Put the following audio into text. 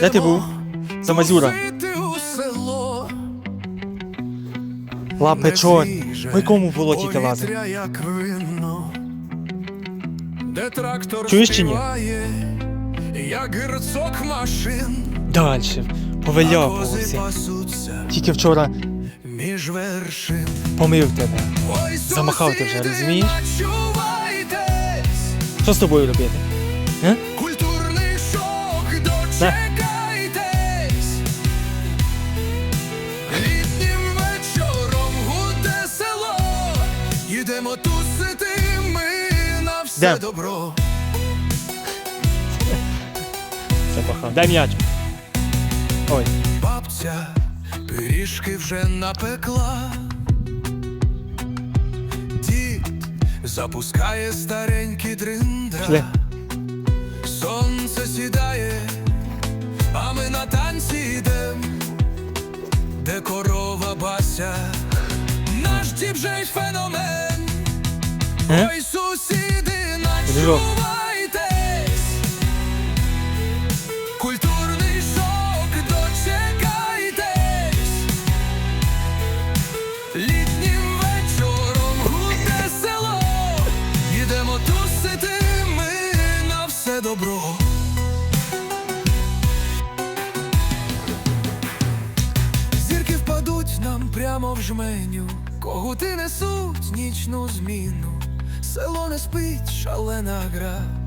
Де ти був? За Мазюра. Лапечон. Ми кому в болоті ти лазив? Як вино, де трактор Чуєш чи ні? Дальше. а пасуться Тільки вчора помив тебе. Замахав ти вже, розумієш? Що з тобою робити? Е? Їдемо тусити ми на все Де? добро. Запахав. Дай м'яч. Ой. Бабця пиріжки вже напекла. Дід запускає старенькі дриндра. Пішли. Сонце сідає, а ми на танці йдем, де корова бася, наш діджей феномен. Е? Ой, сусіди, начувайтесь. Культурний шок, дочекайтесь. Літнім вечором гуде село. Їдемо тусити ми на все добро. Зірки впадуть нам прямо в жменю, когути несуть нічну зміну. Село не спить, шалена гра.